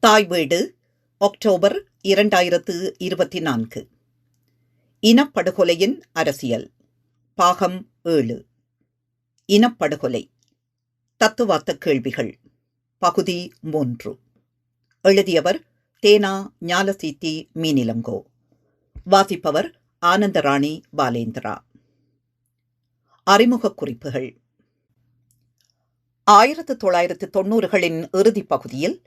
தாய் வீடு அக்டோபர் இரண்டாயிரத்து இருபத்தி நான்கு இனப்படுகொலையின் அரசியல். பாகம் ஏழு. இனப்படுகொலை. தத்துவார்த்த கேள்விகள். பகுதி மூன்று. எழுதியவர் தேனா ஞாலசீத்தி மீனிலங்கோ. வாசிப்பவர் ஆனந்தராணி பாலேந்திரா. அறிமுக குறிப்புகள். ஆயிரத்து தொள்ளாயிரத்து தொன்னூறுகளின் இறுதிப் பகுதியில்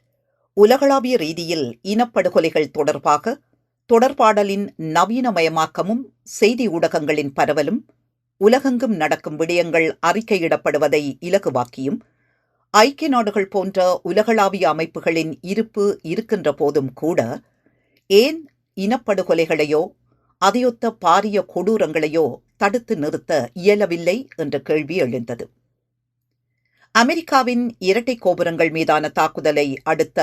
உலகளாவிய ரீதியில் இனப்படுகொலைகள் தொடர்பாக தொடர்பாடலின் நவீனமயமாக்கமும் செய்தி ஊடகங்களின் பரவலும் உலகெங்கும் நடக்கும் விடயங்கள் அறிக்கையிடப்படுவதை இலகுவாக்கியும் ஐக்கிய நாடுகள் போன்ற உலகளாவிய அமைப்புகளின் இருப்பு இருக்கின்ற போதும் கூட ஏன் இனப்படுகொலைகளையோ அதையொத்த பாரிய கொடூரங்களையோ தடுத்து நிறுத்த இயலவில்லை என்ற கேள்வி எழுந்தது. அமெரிக்காவின் இரட்டை கோபுரங்கள் மீதான தாக்குதலை அடுத்த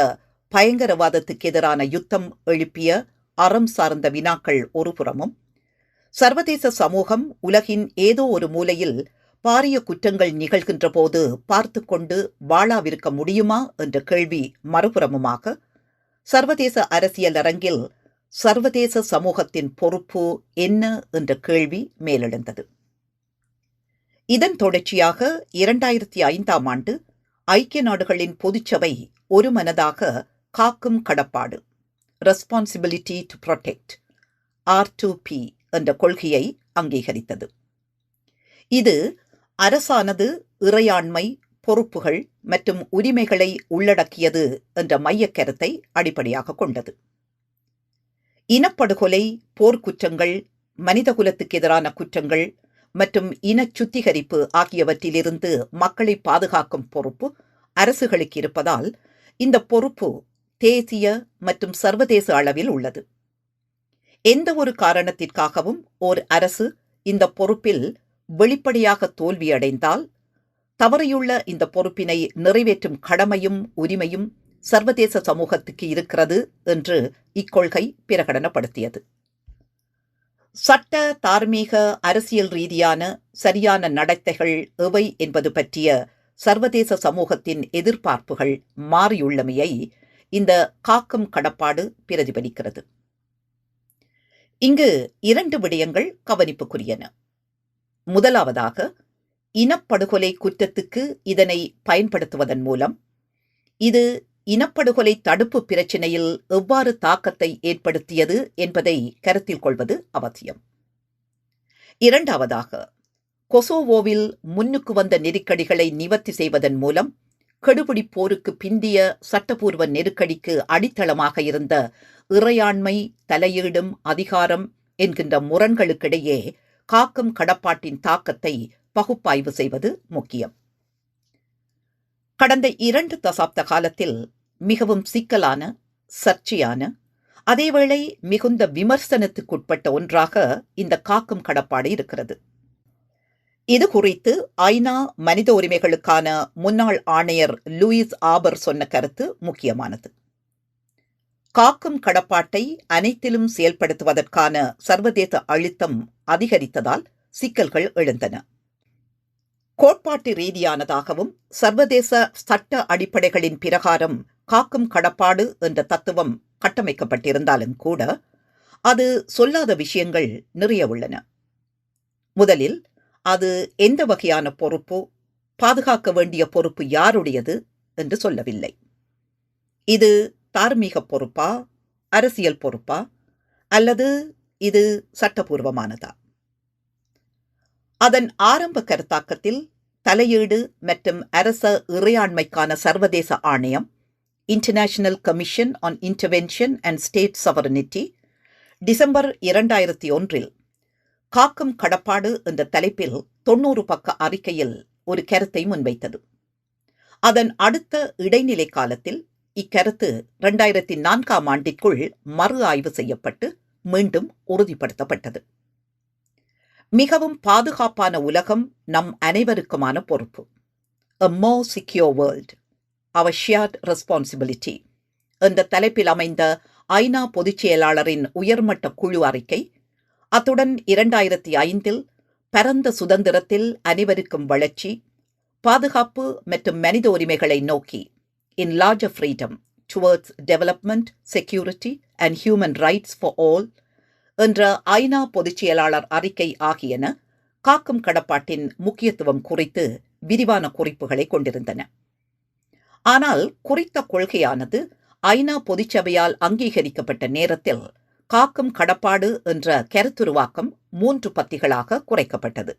பயங்கரவாதத்துக்கு எதிரான யுத்தம் எழுப்பிய அறம் சார்ந்த வினாக்கள் ஒருபுறமும் சர்வதேச சமூகம் உலகின் ஏதோ ஒரு மூலையில் பாரிய குற்றங்கள் நிகழ்கின்ற போது பார்த்து கொண்டு வாழாவிருக்க முடியுமா என்ற கேள்வி மறுபுறமுமாக சர்வதேச அரசியல் அரங்கில் சர்வதேச சமூகத்தின் பொறுப்பு என்ன என்ற கேள்வி மேலெழுந்தது. இதன் தொடர்ச்சியாக இரண்டாயிரத்தி ஐந்தாம் ஆண்டு ஐக்கிய நாடுகளின் பொதுச்சபை ஒருமனதாக காக்கும் கடப்பாடு responsibility to protect R to P என்ற கொள்கையை அங்கீகரித்தது. இது அரசானது இறையாண்மை பொறுப்புகள் மற்றும் உரிமைகளை உள்ளடக்கியது என்ற மையக் கருத்தை அடிப்படையாக கொண்டது. இனப்படுகொலை போர்க்குற்றங்கள் மனிதகுலத்துக்கு எதிரான குற்றங்கள் மற்றும் இன சுத்திகரிப்பு ஆகியவற்றிலிருந்து மக்களை பாதுகாக்கும் பொறுப்பு அரசுகளுக்கு இருப்பதால் இந்த பொறுப்பு தேசிய மற்றும் சர்வதேச அளவில் உள்ளது. எந்த ஒரு காரணத்திற்காகவும் ஓர் அரசு இந்த பொறுப்பில் வெளிப்படையாக தோல்வியடைந்தால் தவறையுள்ள இந்த பொறுப்பினை நிறைவேற்றும் கடமையும் உரிமையும் சர்வதேச சமூகத்துக்கு இருக்கிறது என்று இக்கொள்கை பிரகடனப்படுத்தியது. சட்ட தார்மீக அரசியல் ரீதியான சரியான நடத்தைகள் எவை என்பது பற்றிய சர்வதேச சமூகத்தின் எதிர்பார்ப்புகள் மாறியுள்ளமையை இந்த காக்கும் கடப்பாடு பிரதிபலிக்கிறது. இங்கு இரண்டு விடயங்கள் கவனிப்புக்குரியன. முதலாவதாக இனப்படுகொலை குற்றத்துக்கு இதனை பயன்படுத்துவதன் மூலம் இது இனப்படுகொலை தடுப்பு பிரச்சினையில் எவ்வாறு தாக்கத்தை ஏற்படுத்தியது என்பதை கருத்தில் கொள்வது அவசியம். இரண்டாவதாக கொசோவோவில் முன்னுக்கு வந்த நெருக்கடிகளை நிவர்த்தி செய்வதன் மூலம் கெடுபிடி போருக்கு பிந்திய சட்டப்பூர்வ நெருக்கடிக்கு அடித்தளமாக இருந்த இறையாண்மை தலையீடும் அதிகாரம் என்கின்ற முரண்களுக்கிடையே காக்கும் கடப்பாட்டின் தாக்கத்தை பகுப்பாய்வு செய்வது முக்கியம். கடந்த இரண்டு தசாப்த காலத்தில் மிகவும் சிக்கலான சர்ச்சையான அதேவேளை மிகுந்த விமர்சனத்துக்குட்பட்ட ஒன்றாக இந்த காக்கும் கடப்பாடு இருக்கிறது. இது குறித்து ஐநா மனித உரிமைகளுக்கான முன்னாள் ஆணையர் லூயிஸ் ஆபர் சொன்ன கருத்து முக்கியமானது. காக்கும் கடப்பாட்டை அனைத்திலும் செயல்படுத்துவதற்கான சர்வதேச அழுத்தம் அதிகரித்ததால் சிக்கல்கள் எழுந்தன. கோட்பாட்டு ரீதியானதாகவும் சர்வதேச சட்ட அடிப்படைகளின் பிரகாரம் காக்கும் கடப்பாடு என்ற தத்துவம் கட்டமைக்கப்பட்டிருந்தாலும் கூட அது சொல்லாத விஷயங்கள் நிறைய உள்ளன. முதலில் அது எந்த வகையான பொறுப்பு பாதுகாக்க வேண்டிய பொறுப்பு யாருடையது என்று சொல்லவில்லை. இது தார்மீக பொறுப்பா அரசியல் பொறுப்பா அல்லது இது சட்டபூர்வமானதா? அதன் ஆரம்ப கருத்தாக்கத்தில் தலையீடு மற்றும் அரச இறையாண்மைக்கான சர்வதேச ஆணையம் international commission on intervention and state sovereignty December இரண்டாயிரத்தி ஒன்றில் காக்கும் கடப்பாடு என்ற தலைப்பில் தொன்னூறு பக்க அறிக்கையில் ஒரு கருத்தை முன்வைத்தது. அதன் அடுத்த இடைநிலை காலத்தில் இக்கருத்து இரண்டாயிரத்தி நான்காம் ஆண்டிற்குள் மறு ஆய்வு செய்யப்பட்டு மீண்டும் உறுதிப்படுத்தப்பட்டது. மிகவும் பாதுகாப்பான உலகம் நம் அனைவருக்குமான பொறுப்பு. அ மோ சிக்யோர் வேர்ல்ட் அவர் ஷியார்ட் ரெஸ்பான்சிபிலிட்டி என்ற தலைப்பில் அமைந்த ஐநா பொதுச் செயலாளரின் உயர்மட்ட குழு அறிக்கை அத்துடன் இரண்டாயிரத்தி ஐந்தில் பரந்த சுதந்திரத்தில் அனைவருக்கும் வளர்ச்சி பாதுகாப்பு மற்றும் மனித உரிமைகளை நோக்கி in larger freedom towards development security and human rights for all என்ற ஐநா பொதுச் செயலாளர் அறிக்கை ஆகியன காக்கும் கடப்பாட்டின் முக்கியத்துவம் குறித்து விரிவான குறிப்புகளை கொண்டிருந்தன. ஆனால் குறித்த கொள்கையானது ஐநா பொதுச்சபையால் அங்கீகரிக்கப்பட்ட நேரத்தில் காக்கும் கடப்பாடு என்ற கருத்துருவாக்கம் மூன்று பத்திகளாக குறைக்கப்பட்டது.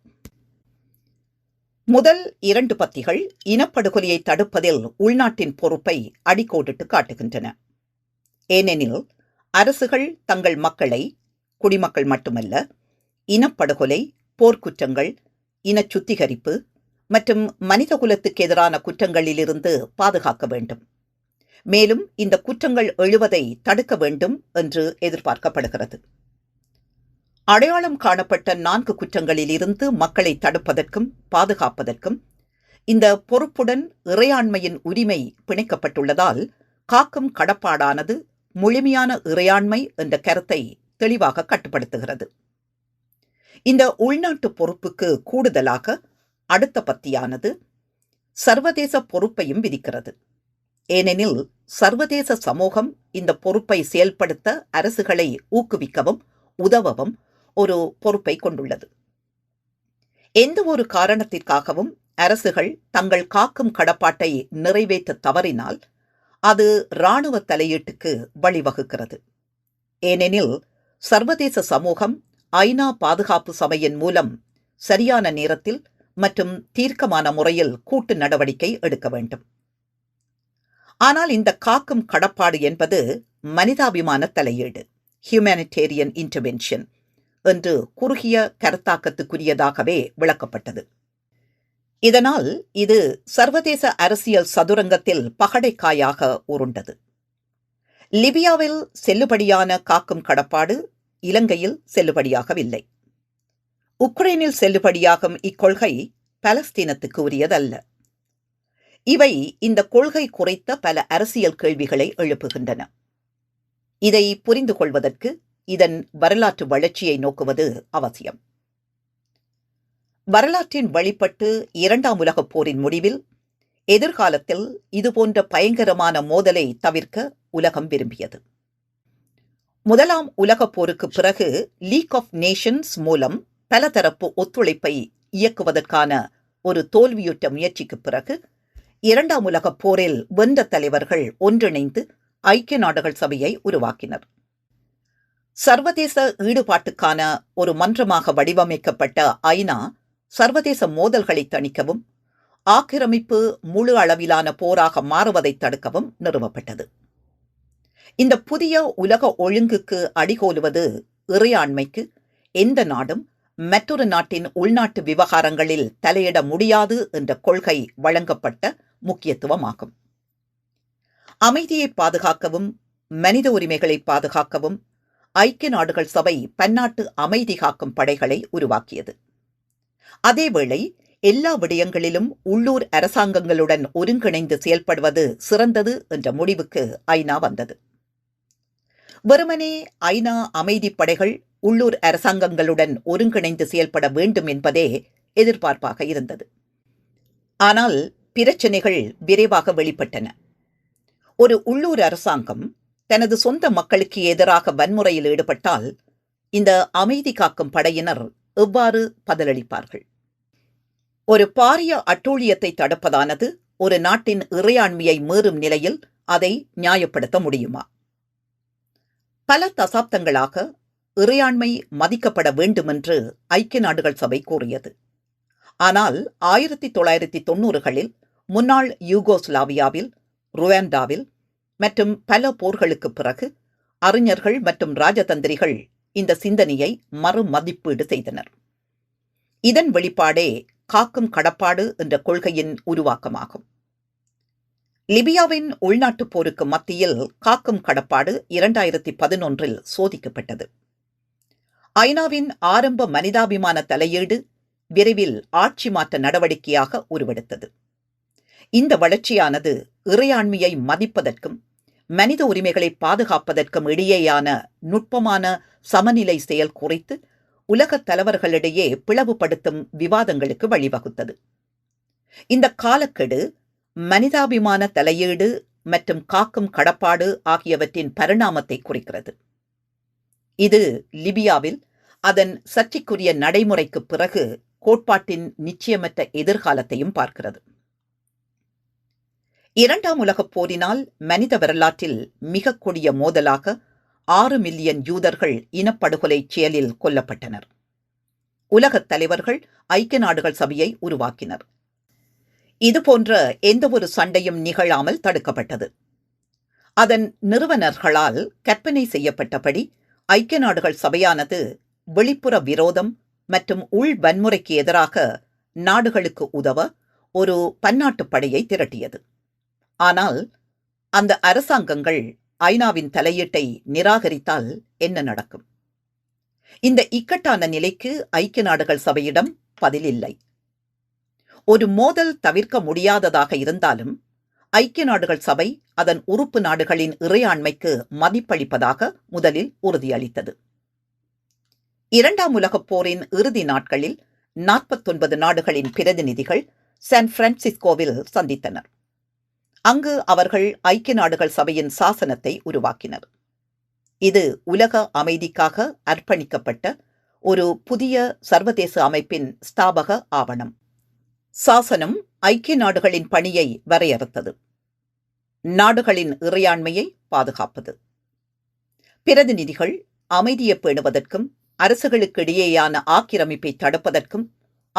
முதல் இரண்டு பத்திகள் இனப்படுகொலையை தடுப்பதில் உள்நாட்டின் பொறுப்பை அடிக்கோடிட்டு காட்டுகின்றன. ஏனெனில் அரசுகள் தங்கள் மக்களை குடிமக்கள் மட்டுமல்ல இனப்படுகொலை போர்க்குற்றங்கள் இன சுத்திகரிப்பு மற்றும் மனிதகுலத்துக்கு எதிரான குற்றங்களிலிருந்து பாதுகாக்க வேண்டும். மேலும் இந்த குற்றங்கள் எழுவதை தடுக்க வேண்டும் என்று எதிர்பார்க்கப்படுகிறது. அடையாளம் காணப்பட்ட நான்கு குற்றங்களில் இருந்து மக்களை தடுப்பதற்கும் பாதுகாப்பதற்கும் இந்த பொறுப்புடன் இறையாண்மையின் உரிமை பிணைக்கப்பட்டுள்ளதால் காக்கும் கடப்பாடானது முழுமையான இறையாண்மை என்ற கருத்தை தெளிவாக கட்டுப்படுத்துகிறது. இந்த உள்நாட்டு பொறுப்புக்கு கூடுதலாக அடுத்த பத்தியானது சர்வதேச பொறுப்பையும் விதிக்கிறது. ஏனெனில் சர்வதேச சமூகம் இந்த பொறுப்பை செயல்படுத்த அரசுகளை ஊக்குவிக்கவும் உதவவும் ஒரு பொறுப்பை கொண்டுள்ளது. எந்த ஒரு காரணத்திற்காகவும் அரசுகள் தங்கள் காக்கும் கடப்பாட்டை நிறைவேற்ற தவறினால் அது இராணுவ தலையீட்டுக்கு வழிவகுக்கிறது. ஏனெனில் சர்வதேச சமூகம் ஐநா பாதுகாப்பு சபையின் மூலம் சரியான நேரத்தில் மற்றும் தீர்க்கமான முறையில் கூட்டு நடவடிக்கை எடுக்க வேண்டும். ஆனால் இந்த காக்கும் கடப்பாடு என்பது மனிதாபிமான தலையீடு ஹியூமானிட்டேரியன் இன்டர்வென்ஷன் என்று குறுகிய கருத்தாக்கத்துக்குரியதாகவே விளக்கப்பட்டது. இதனால் இது சர்வதேச அரசியல் சதுரங்கத்தில் பகடைக்காயாக உருண்டது. லிபியாவில் செல்லுபடியான காக்கும் கடப்பாடு இலங்கையில் செல்லுபடியாகவில்லை. உக்ரைனில் செல்லுபடியாகும் இக்கொள்கை பலஸ்தீனத்துக்கு உரியதல்ல. இவை இந்த கொள்கை குறித்த பல அரசியல் கேள்விகளை எழுப்புகின்றன. இதை புரிந்து கொள்வதற்கு இதன் வரலாற்று வளர்ச்சியை நோக்குவது அவசியம். வரலாற்றின் வழிபட்டு இரண்டாம் உலகப் போரின் முடிவில் எதிர்காலத்தில் இதுபோன்ற பயங்கரமான மோதலை தவிர்க்க உலகம் விரும்பியது. முதலாம் உலகப் போருக்கு பிறகு லீக் ஆஃப் நேஷன்ஸ் மூலம் பலதரப்பு ஒத்துழைப்பை இயக்குவதற்கான ஒரு தோல்வியுற்ற முயற்சிக்கு பிறகு இரண்டாம் உலகப் போரில் வென்ற தலைவர்கள் ஒன்றிணைந்து ஐக்கிய நாடுகள் சபையை உருவாக்கினர். சர்வதேச ஈடுபாட்டுக்கான ஒரு மன்றமாக வடிவமைக்கப்பட்ட ஐநா சர்வதேச மோதல்களை தணிக்கவும் ஆக்கிரமிப்பு முழு அளவிலான போராக மாறுவதை தடுக்கவும் நிறுவப்பட்டது. இந்த புதிய உலக ஒழுங்குக்கு அடிகோலுவது இறையாண்மைக்கு எந்த நாடும் மற்றொரு நாட்டின் உள்நாட்டு விவகாரங்களில் தலையிட முடியாது என்ற கொள்கை வழங்கப்பட்ட முக்கியத்துவமாகும். அமைதியை பாதுகாக்கவும் மனித உரிமைகளை பாதுகாக்கவும் ஐக்கிய நாடுகள் சபை பன்னாட்டு அமைதி காக்கும் படைகளை உருவாக்கியது. அதேவேளை எல்லா விடயங்களிலும் உள்ளூர் அரசாங்கங்களுடன் ஒருங்கிணைந்து செயல்படுவது சிறந்தது என்ற முடிவுக்கு ஐநா வந்தது. வெறுமனே ஐநா அமைதிப்படைகள் உள்ளூர் அரசாங்கங்களுடன் ஒருங்கிணைந்து செயல்பட வேண்டும் என்பதே எதிர்பார்ப்பாக இருந்தது. ஆனால் பிரச்சனைகள் விரைவாக வெளிப்பட்டன. ஒரு உள்ளூர் அரசாங்கம் தனது சொந்த மக்களுக்கு எதிராக வன்முறையில் ஈடுபட்டால் இந்த அமைதி காக்கும் படையினர் எவ்வாறு பதிலளிப்பார்கள்? ஒரு பாரிய அட்டூழியத்தை தடுப்பதானது ஒரு நாட்டின் இறையாண்மையை மீறும் நிலையில் அதை நியாயப்படுத்த முடியுமா? பல தசாப்தங்களாக இறையாண்மை மதிக்கப்பட வேண்டுமென்று ஐக்கிய நாடுகள் சபை கூறியது. ஆனால் ஆயிரத்தி தொள்ளாயிரத்தி தொன்னூறுகளில் முன்னாள் யூகோஸ்லாவியாவில் ருவாண்டாவில் மற்றும் பல போர்களுக்கு பிறகு அறிஞர்கள் மற்றும் ராஜதந்திரிகள் இந்த சிந்தனையை மறுமதிப்பீடு செய்தனர். இதன் வெளிப்பாடே காக்கும் கடப்பாடு என்ற கொள்கையின் உருவாக்கமாகும். லிபியாவின் உள்நாட்டுப் போருக்கு மத்தியில் காக்கும் கடப்பாடு இரண்டாயிரத்தி பதினொன்றில் சோதிக்கப்பட்டது. ஐநாவின் ஆரம்ப மனிதாபிமான தலையீடு விரைவில் ஆட்சி மாற்ற நடவடிக்கையாக உருவெடுத்தது. இந்த வளர்ச்சியானது இறையாண்மையை மதிப்பதற்கும் மனித உரிமைகளை பாதுகாப்பதற்கும் இடையேயான நுட்பமான சமநிலை செயல் குறித்து உலகத் தலைவர்களிடையே பிளவுபடுத்தும் விவாதங்களுக்கு வழிவகுத்தது. இந்த காலக்கெடு மனிதாபிமான தலையீடு மற்றும் காக்கும் கடப்பாடு ஆகியவற்றின் பரிணாமத்தை குறிக்கிறது. இது லிபியாவில் அதன் சர்ச்சைக்குரிய நடைமுறைக்குப் பிறகு கோட்பாட்டின் நிச்சயமற்ற எதிர்காலத்தையும் பார்க்கிறது. இரண்டாம் உலகப் போரினால் மனித வரலாற்றில் மிக கொடிய மோதலாக ஆறு மில்லியன் யூதர்கள் இனப்படுகொலை செயலில் கொல்லப்பட்டனர். உலகத் தலைவர்கள் ஐக்கிய நாடுகள் சபையை உருவாக்கினர். இதுபோன்ற எந்தவொரு சண்டையும் நிகழாமல் தடுக்கப்பட்டது. அதன் நிறுவனர்களால் கற்பனை செய்யப்பட்டபடி ஐக்கிய நாடுகள் சபையானது வெளிப்புற விரோதம் மற்றும் உள் வன்முறைக்கு எதிராக நாடுகளுக்கு உதவ ஒரு பன்னாட்டுப் படையை திரட்டியது. ஆனால் அந்த அரசாங்கங்கள் ஐநாவின் தலையீட்டை நிராகரித்தால் என்ன நடக்கும்? இந்த இக்கட்டான நிலைக்கு ஐக்கிய நாடுகள் சபையிடம் பதிலில்லை ஒரு மோதல் தவிர்க்க முடியாததாக இருந்தாலும் ஐக்கிய நாடுகள் சபை அதன் உறுப்பு நாடுகளின் இறையாண்மைக்கு மதிப்பளிப்பதாக முதலில் உறுதியளித்தது. இரண்டாம் உலகப் போரின் இறுதி நாட்களில் நாற்பத்தொன்பது நாடுகளின் பிரதிநிதிகள் சான் பிரான்சிஸ்கோவில் சந்தித்தனர். அங்கு அவர்கள் ஐக்கிய நாடுகள் சபையின் சாசனத்தை உருவாக்கினர். இது உலக அமைதிக்காக அர்ப்பணிக்கப்பட்ட ஒரு புதிய சர்வதேச அமைப்பின் ஸ்தாபக ஆவணம். சாசனம் ஐக்கிய நாடுகளின் பணியை வரையறுத்தது. நாடுகளின் இறையாண்மையை பாதுகாப்பது. பிரதிநிதிகள் அமைதியை பேணுவதற்கும் அரசுகளுக்கிடையேயான ஆக்கிரமிப்பை தடுப்பதற்கும்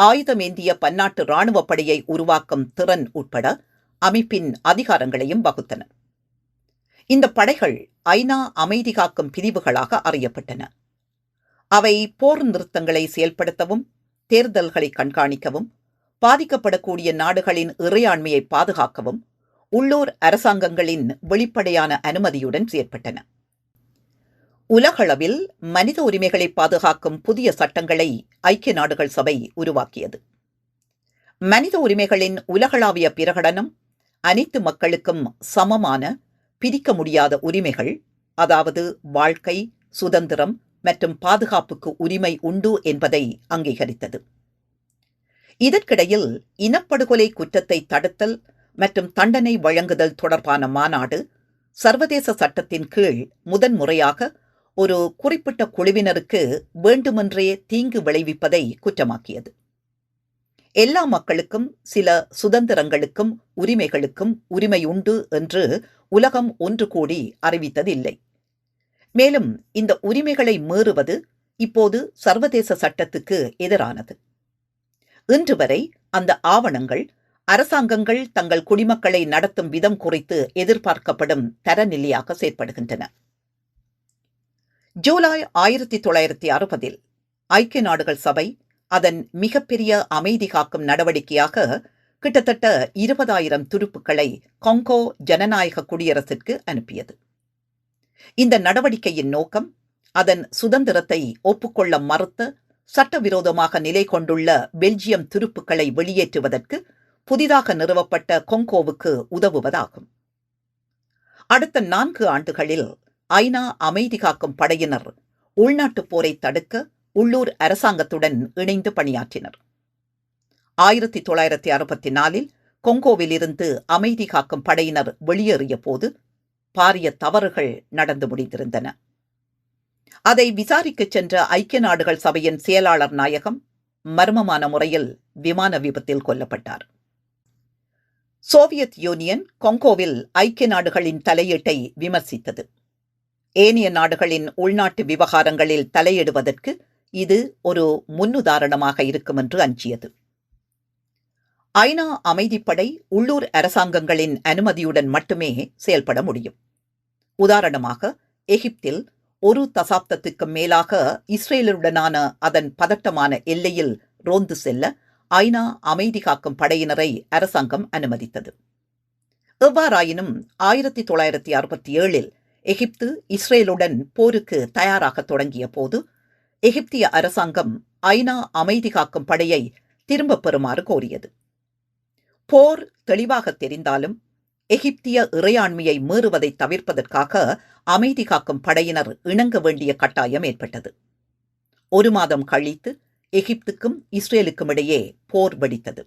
ஆயுதமேந்திய பன்னாட்டு இராணுவப் படையை உருவாக்கும் திறன் உட்பட அமைப்பின் அதிகாரங்களையும் வகுத்தன. இந்த படைகள் ஐநா அமைதி காக்கும் பிரிவுகளாக அறியப்பட்டன. அவை போர் நிறுத்தங்களை செயல்படுத்தவும் தேர்தல்களை கண்காணிக்கவும் பாதிக்கப்படக்கூடிய நாடுகளின் இறையாண்மையை பாதுகாக்கவும் உள்ளூர் அரசாங்கங்களின் வெளிப்படையான அனுமதியுடன் செயற்பட்டன. உலகளவில் மனித உரிமைகளை பாதுகாக்கும் புதிய சட்டங்களை ஐக்கிய நாடுகள் சபை உருவாக்கியது. மனித உரிமைகளின் உலகளாவிய பிரகடனம் அனைத்து மக்களுக்கும் சமமான பிரிக்க முடியாத உரிமைகள் அதாவது வாழ்க்கை சுதந்திரம் மற்றும் பாதுகாப்புக்கு உரிமை உண்டு என்பதை அங்கீகரித்தது. இதற்கிடையில் இனப்படுகொலை குற்றத்தை தடுத்தல் மற்றும் தண்டனை வழங்குதல் தொடர்பான மாநாடு சர்வதேச சட்டத்தின் கீழ் முதன்முறையாக ஒரு குறிப்பிட்ட குழுவினருக்கு வேண்டுமென்றே தீங்கு விளைவிப்பதை குற்றமாக்கியது. எல்லா மக்களுக்கும் சில சுதந்திரங்களுக்கும் உரிமைகளுக்கும் உரிமை உண்டு என்று உலகம் ஒன்று கூடி அறிவித்ததில்லை. மேலும் இந்த உரிமைகளை மீறுவது இப்போது சர்வதேச சட்டத்துக்கு எதிரானது. இன்று வரை அந்த ஆவணங்கள் அரசாங்கங்கள் தங்கள் குடிமக்களை நடத்தும் விதம் குறித்து எதிர்பார்க்கப்படும் தரநிலையாக செயற்படுகின்றன. ஜூலை ஆயிரத்தி தொள்ளாயிரத்தி அறுபதில் ஐக்கிய நாடுகள் சபை அதன் மிகப்பெரிய அமைதி காக்கும் நடவடிக்கையாக கிட்டத்தட்ட இருபதாயிரம் துருப்புக்களை கொங்கோ ஜனநாயக குடியரசிற்கு அனுப்பியது. இந்த நடவடிக்கையின் நோக்கம் அதன் சுதந்திரத்தை ஒப்புக்கொள்ள மறுத்த சட்டவிரோதமாக நிலை கொண்டுள்ள பெல்ஜியம் துருப்புக்களை வெளியேற்றுவதற்கு புதிதாக நிறுவப்பட்ட கொங்கோவுக்கு உதவுவதாகும். அடுத்த நான்கு ஆண்டுகளில் ஐநா அமைதி காக்கும் படையினர் உள்நாட்டுப் போரை தடுக்க உள்ளூர் அரசாங்கத்துடன் இணைந்து பணியாற்றினர். ஆயிரத்தி தொள்ளாயிரத்தி அறுபத்தி நாலில் கொங்கோவிலிருந்து அமைதி காக்கும் படையினர் வெளியேறிய போது பாரிய தவறுகள் நடந்து முடிந்திருந்தன. அதை விசாரிக்கச் சென்ற ஐக்கிய நாடுகள் சபையின் செயலாளர் நாயகம் மர்மமான முறையில் விமான விபத்தில் கொல்லப்பட்டார். சோவியத் யூனியன் கொங்கோவில் ஐக்கிய நாடுகளின் தலையீட்டை விமர்சித்தது. ஏனைய நாடுகளின் உள்நாட்டு விவகாரங்களில் தலையிடுவதற்கு இது ஒரு முன்னுதாரணமாக இருக்கும் என்று அஞ்சியது. ஐநா அமைதிப்படை உள்ளூர் அரசாங்கங்களின் அனுமதியுடன் மட்டுமே செயல்பட முடியும். உதாரணமாக எகிப்தில் ஒரு தசாப்தத்துக்கு மேலாக இஸ்ரேலுடனான அதன் பதட்டமான எல்லையில் ரோந்து செல்ல ஐநா அமைதி காக்கும் படையினரை அரசாங்கம் அனுமதித்தது. எவ்வாறாயினும் ஆயிரத்தி தொள்ளாயிரத்தி அறுபத்தி ஏழில் எகிப்து இஸ்ரேலுடன் போருக்கு தயாராக தொடங்கிய போது எகிப்திய அரசாங்கம் ஐநா அமைதி காக்கும் படையை திரும்பப் பெறுமாறு கோரியது. போர் தெளிவாக தெரிந்தாலும் எகிப்திய இறையாண்மையை மீறுவதை தவிர்ப்பதற்காக அமைதி காக்கும் படையினர் இணங்க வேண்டிய கட்டாயம் ஏற்பட்டது. ஒரு மாதம் கழித்து எகிப்துக்கும் இஸ்ரேலுக்கும் இடையே போர் வெடித்தது.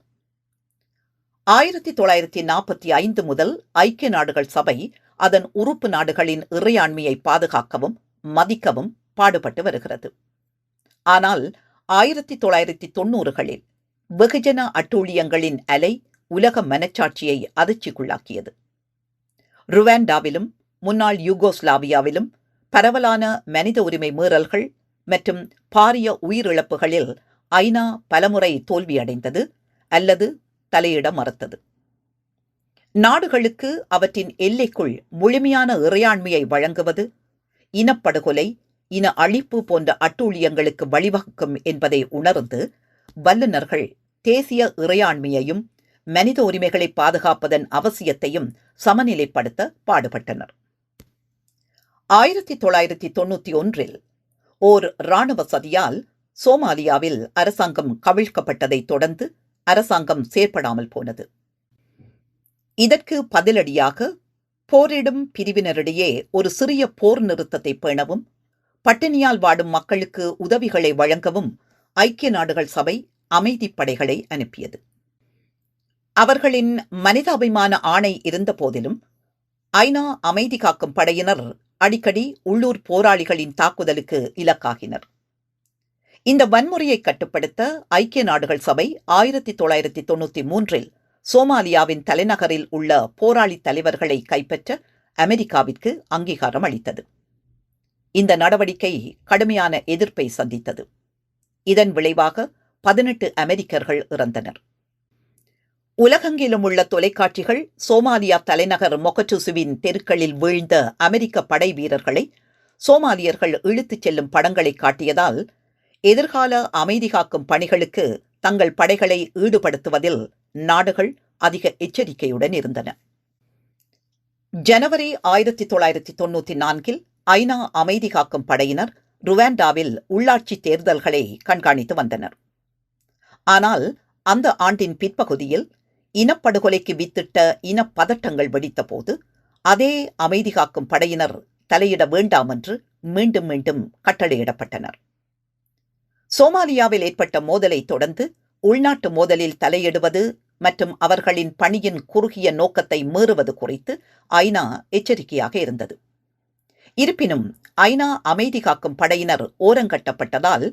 ஆயிரத்தி தொள்ளாயிரத்தி நாற்பத்தி ஐந்து முதல் ஐக்கிய நாடுகள் சபை அதன் உறுப்பு நாடுகளின் இறையாண்மையை பாதுகாக்கவும் மதிக்கவும் பாடுபட்டு வருகிறது. ஆனால் ஆயிரத்தி தொள்ளாயிரத்தி தொன்னூறுகளில் வெகுஜன அட்டூழியங்களின் அலை உலக மனச்சாட்சியை அதிர்ச்சிக்குள்ளாக்கியது. ருவாண்டாவிலும் முன்னாள் யூகோஸ்லாவியாவிலும் பரவலான மனித உரிமை மீறல்கள் மற்றும் பாரிய உயிரிழப்புகளில் ஐநா பலமுறை தோல்வியடைந்தது அல்லது தலையிட மறுத்தது. நாடுகளுக்கு அவற்றின் எல்லைக்குள் முழுமையான இறையாண்மையை வழங்குவது இனப்படுகொலை இன அழிப்பு போன்ற அட்டூழியங்களுக்கு வழிவகுக்கும் என்பதை உணர்ந்து வல்லுநர்கள் தேசிய இறையாண்மையையும் மனித உரிமைகளை பாதுகாப்பதன் அவசியத்தையும் சமநிலைப்படுத்த பாடுபட்டனர். ஆயிரத்தி தொள்ளாயிரத்தி தொண்ணூத்தி ஒன்றில் ஓர் இராணுவ சதியால் சோமாலியாவில் அரசாங்கம் கவிழ்க்கப்பட்டதைத் தொடர்ந்து அரசாங்கம் செயற்படாமல் போனது. இதற்கு பதிலடியாக போரிடும் பிரிவினரிடையே ஒரு சிறிய போர் நிறுத்தத்தை பேணவும் பட்டினியால் வாடும் மக்களுக்கு உதவிகளை வழங்கவும் ஐக்கிய நாடுகள் சபை அமைதிப்படைகளை அனுப்பியது. அவர்களின் மனிதாபிமான ஆணை இருந்த போதிலும் ஐநா அமைதி காக்கும் படையினர் அடிக்கடி உள்ளூர் போராளிகளின் தாக்குதலுக்கு இலக்காகினர். இந்த வன்முறையை கட்டுப்படுத்த ஐக்கிய நாடுகள் சபை ஆயிரத்தி தொள்ளாயிரத்தி தொண்ணூத்தி மூன்றில் சோமாலியாவின் தலைநகரில் உள்ள போராளி தலைவர்களை கைப்பற்ற அமெரிக்காவிற்கு அங்கீகாரம் அளித்தது. இந்த நடவடிக்கை கடுமையான எதிர்ப்பை சந்தித்தது. இதன் விளைவாக பதினெட்டு அமெரிக்கர்கள் இறந்தனர். உலகெங்கிலும் உள்ள தொலைக்காட்சிகள் சோமாலியா தலைநகர் மொகட்டுசுவின் தெருக்களில் வீழ்ந்த அமெரிக்க படை வீரர்களை சோமாலியர்கள் இழுத்துச் செல்லும் படங்களை காட்டியதால் எதிர்கால அமைதி காக்கும் பணிகளுக்கு தங்கள் படைகளை ஈடுபடுத்துவதில் நாடுகள் அதிக எச்சரிக்கையுடன் இருந்தன. ஜனவரி ஆயிரத்தி தொள்ளாயிரத்தி தொண்ணூத்தி நான்கில் ஐநா அமைதி காக்கும் படையினர் ருவாண்டாவில் உள்ளாட்சி தேர்தல்களை கண்காணித்து வந்தனர். ஆனால் அந்த ஆண்டின் பிற்பகுதியில் இனப்படுகொலைக்கு வித்திட்ட இனப்பதட்டங்கள் வெடித்தபோது அதே அமைதி காக்கும் படையினர் தலையிட வேண்டாம் என்று மீண்டும் மீண்டும் கட்டளையிடப்பட்டனர். சோமாலியாவில் ஏற்பட்ட மோதலை தொடர்ந்து உள்நாட்டு மோதலில் தலையிடுவது மற்றும் அவர்களின் பணியின் குறுகிய நோக்கத்தை மீறுவது குறித்து ஐநா எச்சரிக்கையாக இருந்தது. இருப்பினும் ஐநா அமைதி காக்கும் படையினர் ஓரங்கட்டப்பட்டதால்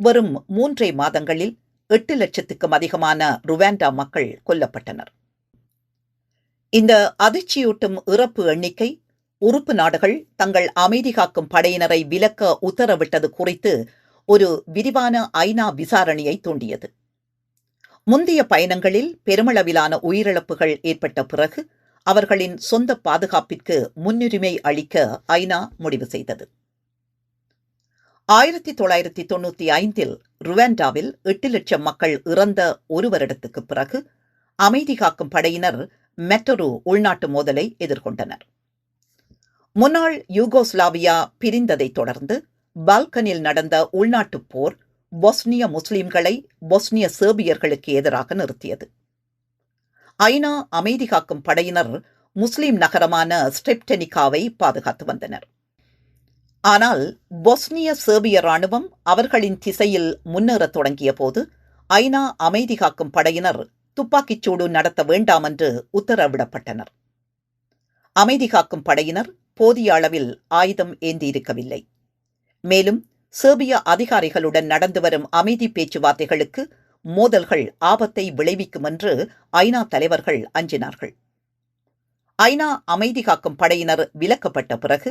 வரும் மூன்றே மாதங்களில் எட்டு லட்சத்துக்கும் அதிகமான ருவாண்டா மக்கள் கொல்லப்பட்டனர். இந்த அதிர்ச்சியூட்டும் இறப்பு எண்ணிக்கை உறுப்பு நாடுகள் தங்கள் அமைதி காக்கும் படையினரை விலக்க உத்தரவிட்டது குறித்து ஒரு விரிவான ஐநா விசாரணையை தூண்டியது. முந்தைய பயணங்களில் பெருமளவிலான உயிரிழப்புகள் ஏற்பட்ட பிறகு அவர்களின் சொந்த பாதுகாப்பிற்கு முன்னுரிமை அளிக்க ஐநா முடிவு செய்தது. ஆயிரத்தி தொள்ளாயிரத்தி தொண்ணூத்தி ஐந்தில் ருவாண்டாவில் எட்டு லட்சம் மக்கள் இறந்த ஒரு வருடத்துக்கு பிறகு அமைதி காக்கும் படையினர் மெட்டரோ உள்நாட்டு மோதலை எதிர்கொண்டனர். முன்னாள் யூகோஸ்லாவியா பிரிந்ததைத் தொடர்ந்து பால்கனில் நடந்த உள்நாட்டுப் போர் பொஸ்னிய முஸ்லிம்களை பொஸ்னிய சேர்பியர்களுக்கு எதிராக நிறுத்தியது. ஐநா அமைதி காக்கும் படையினர் முஸ்லிம் நகரமான ஸ்ட்ரிப்டெனிகாவை பாதுகாத்து வந்தனர். ஆனால் பொஸ்னிய சேர்பிய ராணுவம் அவர்களின் திசையில் முன்னேறத் தொடங்கிய போது ஐநா அமைதி காக்கும் படையினர் துப்பாக்கிச்சூடு நடத்த வேண்டாம் என்று உத்தரவிடப்பட்டனர். அமைதி காக்கும் படையினர் போதிய அளவில் ஆயுதம் ஏந்தியிருக்கவில்லை. மேலும் சேர்பிய அதிகாரிகளுடன் நடந்து வரும் அமைதி பேச்சுவார்த்தைகளுக்கு மோதல்கள் ஆபத்தை விளைவிக்கும் என்று ஐநா தலைவர்கள் அஞ்சினார்கள். ஐநா அமைதி காக்கும் படையினர் விலக்கப்பட்ட பிறகு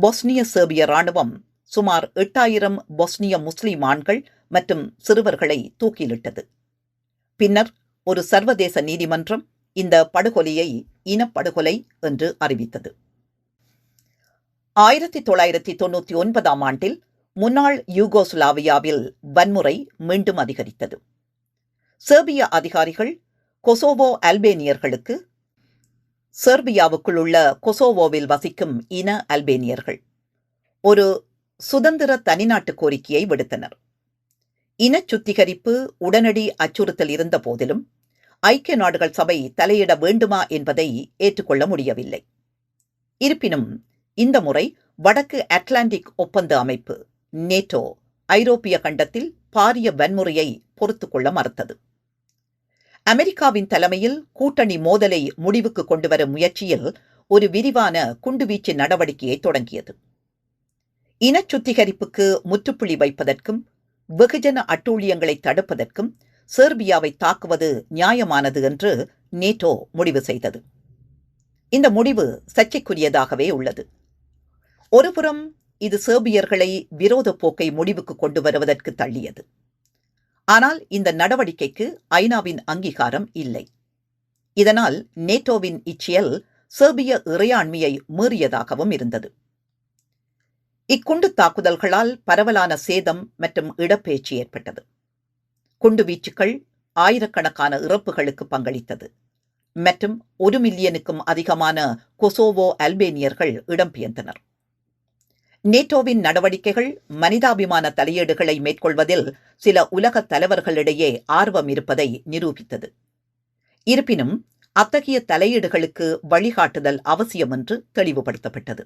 பொஸ்னிய சேர்பிய ராணுவம் சுமார் எட்டாயிரம் பொஸ்னிய முஸ்லிம் ஆண்கள் மற்றும் சிறுவர்களை தூக்கிலிட்டது. பின்னர் ஒரு சர்வதேச நீதிமன்றம் இந்த படுகொலையை இனப்படுகொலை என்று அறிவித்தது. ஆயிரத்தி தொள்ளாயிரத்தி தொண்ணூத்தி ஒன்பதாம் ஆண்டில் முன்னாள் யூகோஸ்லாவியாவில் வன்முறை மீண்டும் அதிகரித்தது. சேர்பிய அதிகாரிகள் கொசோவோ அல்பேனியர்களுக்கு செர்பியாவுக்குள் உள்ள கொசோவோவில் வசிக்கும் இன அல்பேனியர்கள். ஒரு சுதந்திர தனிநாட்டு கோரிக்கையை விடுத்தனர். இன சுத்திகரிப்பு உடனடி அச்சுறுத்தல் இருந்த போதிலும் ஐக்கிய நாடுகள் சபை தலையிட வேண்டுமா என்பதை ஏற்றுக்கொள்ள முடியவில்லை. இருப்பினும் இந்த முறை வடக்கு அட்லாண்டிக் ஒப்பந்த அமைப்பு நேட்டோ ஐரோப்பிய கண்டத்தில் பாரிய வன்முறையை பொறுத்துக் கொள்ள மறுத்தது. அமெரிக்காவின் தலைமையில் கூட்டணி மோதலை முடிவுக்கு கொண்டுவரும் முயற்சியில் ஒரு விரிவான குண்டுவீச்சு நடவடிக்கையை தொடங்கியது. இன சுத்திகரிப்புக்கு முற்றுப்புள்ளி வைப்பதற்கும் வெகுஜன அட்டூழியங்களை தடுப்பதற்கும் சேர்பியாவை தாக்குவது நியாயமானது என்று நேட்டோ முடிவு செய்தது. இந்த முடிவு சர்ச்சைக்குரியதாகவே உள்ளது. ஒருபுறம் இது சேர்பியர்களை விரோத போக்கை முடிவுக்கு கொண்டு வருவதற்கு தள்ளியது. ஆனால் இந்த நடவடிக்கைக்கு ஐநாவின் அங்கீகாரம் இல்லை. இதனால் நேட்டோவின் இச்செயல் சேர்பிய இறையாண்மையை மீறியதாகவும் இருந்தது. இக்குண்டு தாக்குதல்களால் பரவலான சேதம் மற்றும் இடப்பெயர்ச்சி ஏற்பட்டது. குண்டு வீச்சுக்கள் ஆயிரக்கணக்கான இறப்புகளுக்கு பங்களித்தது. மற்றும் ஒரு மில்லியனுக்கும் அதிகமான கொசோவோ அல்பேனியர்கள் இடம்பெயர்ந்தனர் நேட்டோவின் நடவடிக்கைகள் மனிதாபிமான தலையீடுகளை மேற்கொள்வதில் சில உலக தலைவர்களிடையே ஆர்வம் இருப்பதை நிரூபித்தது. இருப்பினும் அத்தகைய தலையீடுகளுக்கு வழிகாட்டுதல் அவசியம் என்று தெளிவுபடுத்தப்பட்டது.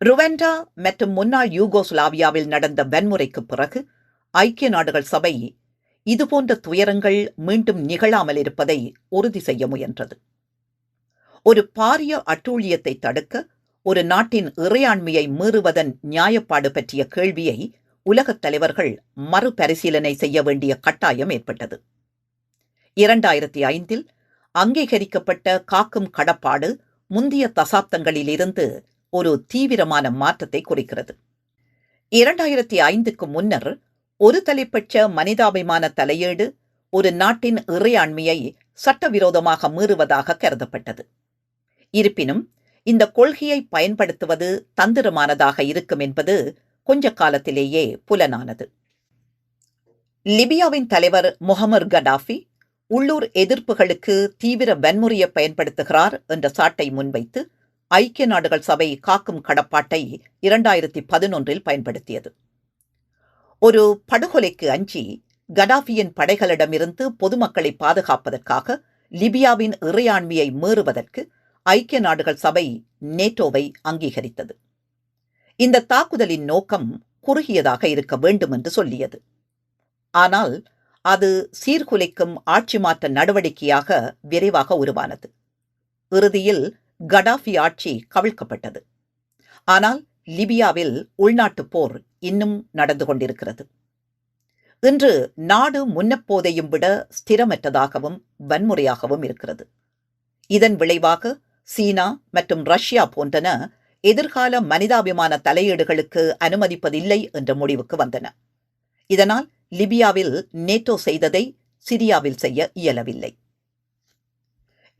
ருவெண்டா மற்றும் முன்னாள் யூகோஸ்லாவியாவில் நடந்த வன்முறைக்கு பிறகு ஐக்கிய நாடுகள் சபை இதுபோன்ற துயரங்கள் மீண்டும் நிகழாமல் இருப்பதை உறுதி செய்ய முயன்றது. ஒரு பாரிய அட்டூழியத்தை தடுக்க ஒரு நாட்டின் இறையாண்மையை மீறுவதன் நியாயப்பாடு பற்றிய கேள்வியை உலகத் தலைவர்கள் மறுபரிசீலனை செய்ய வேண்டிய கட்டாயம் ஏற்பட்டது. இரண்டாயிரத்தி ஐந்தில் அங்கீகரிக்கப்பட்ட காக்கும் கடப்பாடு முந்தைய தசாப்தங்களிலிருந்து ஒரு தீவிரமான மாற்றத்தை குறிக்கிறது. இரண்டாயிரத்தி ஐந்துக்கு முன்னர் ஒரு தலைப்பட்ச மனிதாபிமான தலையீடு ஒரு நாட்டின் இறையாண்மையை சட்டவிரோதமாக மீறுவதாக கருதப்பட்டது. இருப்பினும் இந்த கொள்கையை பயன்படுத்துவது தந்திரமானதாக இருக்கும் என்பது கொஞ்ச காலத்திலேயே புலனானது. லிபியாவின் தலைவர் முகமது கடாஃபி உள்ளூர் எதிர்ப்புகளுக்கு தீவிர வன்முறையை பயன்படுத்துகிறார் என்ற சாட்டை முன்வைத்து ஐக்கிய நாடுகள் சபை காக்கும் கடப்பாட்டை இரண்டாயிரத்தி பதினொன்றில் பயன்படுத்தியது. ஒரு படுகொலைக்கு அஞ்சி கடாஃபியின் படைகளிடமிருந்து பொதுமக்களை பாதுகாப்பதற்காக லிபியாவின் இறையாண்மையை மீறுவதற்கு ஐக்கிய நாடுகள் சபை நேட்டோவை அங்கீகரித்தது. இந்த தாக்குதலின் நோக்கம் குறுகியதாக இருக்க வேண்டும் என்று சொல்லியது. ஆனால் அது சீர்குலைக்கும் ஆட்சி மாற்ற நடவடிக்கையாக விரைவாக உருவானது. இறுதியில் கடாஃபி ஆட்சி கவிழ்க்கப்பட்டது. ஆனால் லிபியாவில் உள்நாட்டுப் போர் இன்னும் நடந்து கொண்டிருக்கிறது. இன்று நாடு முன்னப்போதையும் விட ஸ்திரமற்றதாகவும் வன்முறையாகவும் இருக்கிறது. இதன் விளைவாக சீனா மற்றும் ரஷ்யா போன்றன எதிர்கால மனிதாபிமான தலையீடுகளுக்கு அனுமதிப்பதில்லை என்ற முடிவுக்கு வந்தன. இதனால் லிபியாவில் நேட்டோ செய்ததை சிரியாவில் செய்ய இயலவில்லை.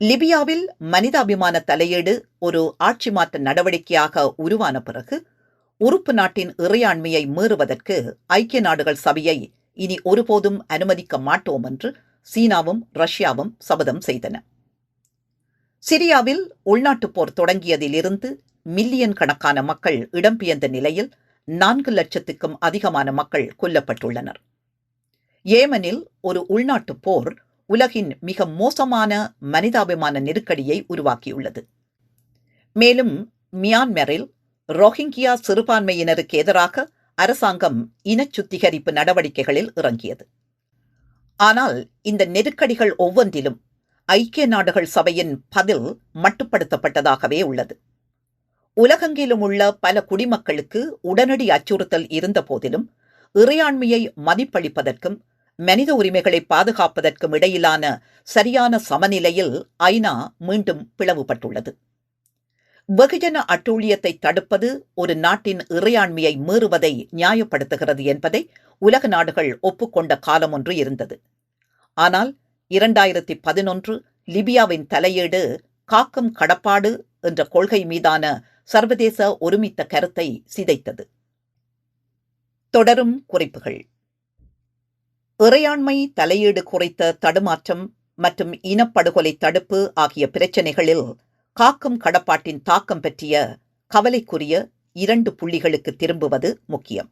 லிபியாவில் மனிதாபிமான தலையீடு ஒரு ஆட்சி மாற்ற நடவடிக்கையாக உருவான பிறகு உறுப்பு நாட்டின் இறையாண்மையை மீறுவதற்கு ஐக்கிய நாடுகள் சபையை இனி ஒருபோதும் அனுமதிக்க மாட்டோம் என்று சீனாவும் ரஷ்யாவும் சபதம் செய்தன. சிரியாவில் உள்நாட்டுப் போர் தொடங்கியதிலிருந்து மில்லியன் கணக்கான மக்கள் இடம்பெயர்ந்த நிலையில் நான்கு லட்சத்துக்கும் அதிகமான மக்கள் கொல்லப்பட்டுள்ளனர். ஏமனில் ஒரு உள்நாட்டுப் போர் உலகின் மிக மோசமான மனிதாபிமான நெருக்கடியை உருவாக்கியுள்ளது. மேலும் மியான்மரில் ரோஹிங்கியா சிறுபான்மையினருக்கு எதிராக அரசாங்கம் இன சுத்திகரிப்பு நடவடிக்கைகளில் இறங்கியது. ஆனால் இந்த நெருக்கடிகள் ஒவ்வொன்றிலும் ஐக்கிய நாடுகள் சபையின் பதில் மட்டுப்படுத்தப்பட்டதாகவே உள்ளது. உலகெங்கிலும் உள்ள பல குடிமக்களுக்கு உடனடி அச்சுறுத்தல் இருந்த போதிலும் இறையாண்மையை மதிப்பளிப்பதற்கும் மனித உரிமைகளை பாதுகாப்பதற்கும் இடையிலான சரியான சமநிலையில் ஐநா மீண்டும் பிளவுபட்டுள்ளது. வெகுஜன அட்டூழியத்தை தடுப்பது ஒரு நாட்டின் இறையாண்மையை மீறுவதை நியாயப்படுத்துகிறது என்பதை உலக நாடுகள் ஒப்புக்கொண்ட காலம் ஒன்று இருந்தது. ஆனால் இரண்டாயிரத்தி பதினொன்று லிபியாவின் தலையீடு காக்கும் கடப்பாடு என்ற கொள்கை மீதான சர்வதேச ஒருமித்த கருத்தை சிதைத்தது. தொடரும் குறிப்புகள். இறையாண்மை தலையீடு குறித்த தடுமாற்றம் மற்றும் இனப்படுகொலை தடுப்பு ஆகிய பிரச்சினைகளில் காக்கும் கடப்பாட்டின் தாக்கம் பற்றிய கவலைக்குரிய இரண்டு புள்ளிகளுக்கு திரும்புவது முக்கியம்.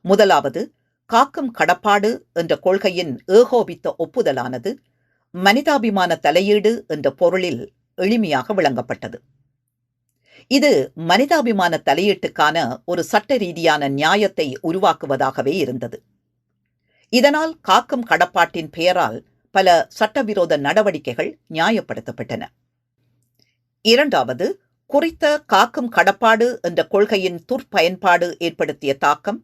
முதலாவது காக்கும் கடப்பாடு என்ற கொள்கையின் ஏகோபித்த ஒப்புதலானது மனிதாபிமான தலையீடு என்ற பொருளில் எளிமையாக விளங்கப்பட்டது. இது மனிதாபிமான தலையீட்டுக்கான ஒரு சட்ட ரீதியான நியாயத்தை உருவாக்குவதாகவே இருந்தது. இதனால் காக்கும் கடப்பாட்டின் பெயரால் பல சட்டவிரோத நடவடிக்கைகள் நியாயப்படுத்தப்பட்டன. இரண்டாவது குறித்த காக்கும் கடப்பாடு என்ற கொள்கையின் துற்பயன்பாடு ஏற்படுத்திய தாக்கம்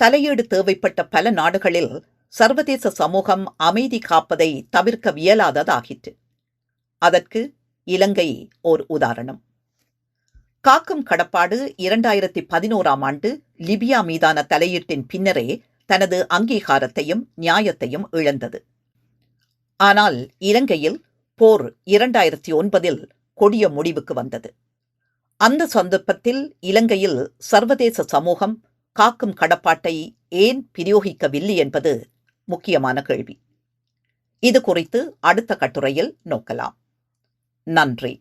தலையீடு தேவைப்பட்ட பல நாடுகளில் சர்வதேச சமூகம் அமைதி காப்பதை தவிர்க்க வியலாததாகிற்று அதற்கு இலங்கை ஓர் உதாரணம். காக்கும் கடப்பாடு இரண்டாயிரத்தி பதினோராம் ஆண்டு லிபியா மீதான தலையீட்டின் பின்னரே தனது அங்கீகாரத்தையும் நியாயத்தையும் இழந்தது. ஆனால் இலங்கையில் போர் இரண்டாயிரத்தி ஒன்பதில் கொடிய முடிவுக்கு வந்தது. அந்த சந்தர்ப்பத்தில் இலங்கையில் சர்வதேச சமூகம் காக்கும் கடப்பாட்டை ஏன் பிரயோகிக்கவில்லை என்பது முக்கியமான கேள்வி. இது குறித்து அடுத்த கட்டுரையில் நோக்கலாம். நன்றி.